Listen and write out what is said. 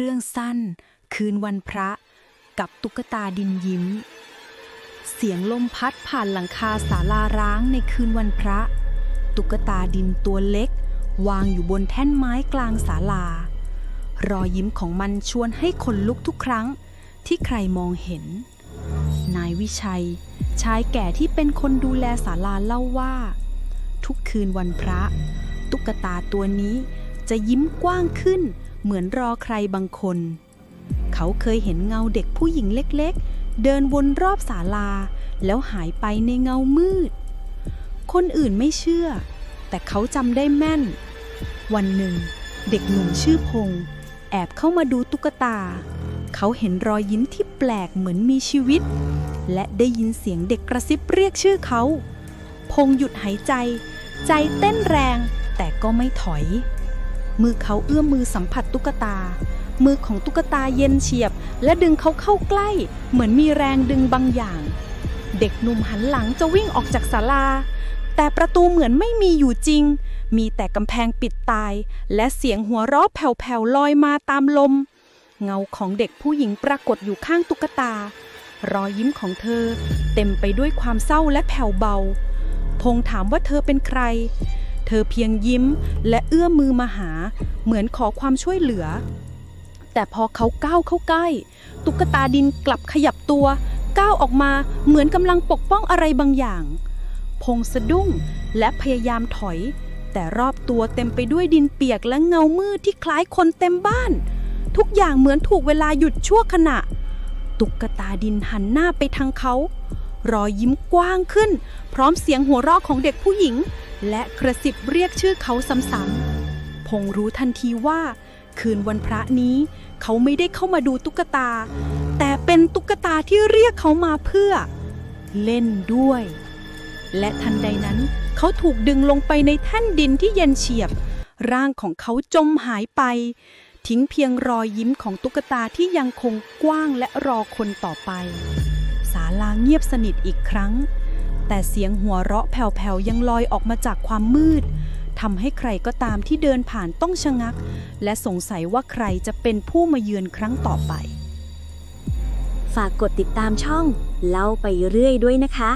เรื่องสั้น คืนวันพระ กับตุ๊กตาดินยิ้ม เสียงลมพัดผ่านหลังคาศาลาร้างในคืนวันพระ ตุ๊กตาดินตัวเล็ก วางอยู่บนแท่นไม้กลางศาลา รอยยิ้มของมันชวนให้คนลุกทุกครั้งที่ใครมองเห็น นายวิชัย ชายแก่ที่เป็นคนดูแลศาลาเล่าว่า ทุกคืนวันพระ ตุ๊กตาตัวนี้จะยิ้มกว้างขึ้น เหมือนรอใครบางคน เขาเคยเห็นเงาเด็กผู้หญิงเล็กๆ เดินวนรอบศาลา แล้วหายไปในเงามืด คนอื่นไม่เชื่อ แต่เขาจำได้แม่น วันหนึ่ง เด็กหนุ่มชื่อพงษ์แอบเข้ามาดูตุ๊กตา เขาเห็นรอยยิ้มที่แปลกเหมือนมีชีวิต และได้ยินเสียงเด็กกระซิบเรียกชื่อเขา พงษ์หยุดหายใจ ใจเต้นแรงแต่ก็ไม่ถอย มือเขาเอื้อมมือสัมผัสตุ๊กตา มือของตุ๊กตาเย็นเฉียบ และดึงเขาเข้าใกล้ เหมือนมีแรงดึงบางอย่าง เด็กหนุ่มหันหลังจะวิ่งออกจากศาลา แต่ประตูเหมือนไม่มีอยู่จริง มีแต่กำแพงปิดตาย และเสียงหัวเราะแผ่วๆลอยมาตามลม เงาของเด็กผู้หญิงปรากฏอยู่ข้างตุ๊กตา รอยยิ้มของเธอ เต็มไปด้วยความเศร้าและแผ่วเบา พงถามว่าเธอเป็นใคร เธอเพียงยิ้มและเอื้อมมือมาหา เหมือนขอความช่วยเหลือ แต่พอเขาก้าวเข้าใกล้ ตุ๊กตาดินกลับขยับตัว ก้าวออกมาเหมือนกำลังปกป้องอะไรบางอย่าง พงษ์สะดุ้งและพยายามถอย แต่รอบตัวเต็มไปด้วยดินเปียกและเงามืดที่คล้ายคนเต็มบ้าน ทุกอย่างเหมือนถูกเวลาหยุดชั่วขณะ ตุ๊กตาดินหันหน้าไปทางเขารอยยิ้มกว้างขึ้น พร้อมเสียงหัวเราะของเด็กผู้หญิง และกระสิบเรียกชื่อเขาซ้ำๆพงรู้ทันทีว่า คืนวันพระนี้เขาไม่ได้เข้ามาดูตุ๊กตา แต่เป็นตุ๊กตาที่เรียกเขามาเพื่อ เล่นด้วย และทันใดนั้น เขาถูกดึงลงไปในแท่นดินที่เย็นเฉียบ ร่างของเขาจมหายไป ทิ้งเพียงรอยยิ้มของตุ๊กตาที่ยังคงกว้างและรอคนต่อไป ศาลาเงียบสนิทอีกครั้ง แต่เสียงหัวเราะแผ่วๆยังลอยออกมาจากความมืดทำให้ใครก็ตามที่เดินผ่านต้องชะงัก และสงสัยว่าใครจะเป็นผู้มาเยือนครั้งต่อไป ฝากกดติดตามช่อง เล่าไปเรื่อยด้วยนะคะ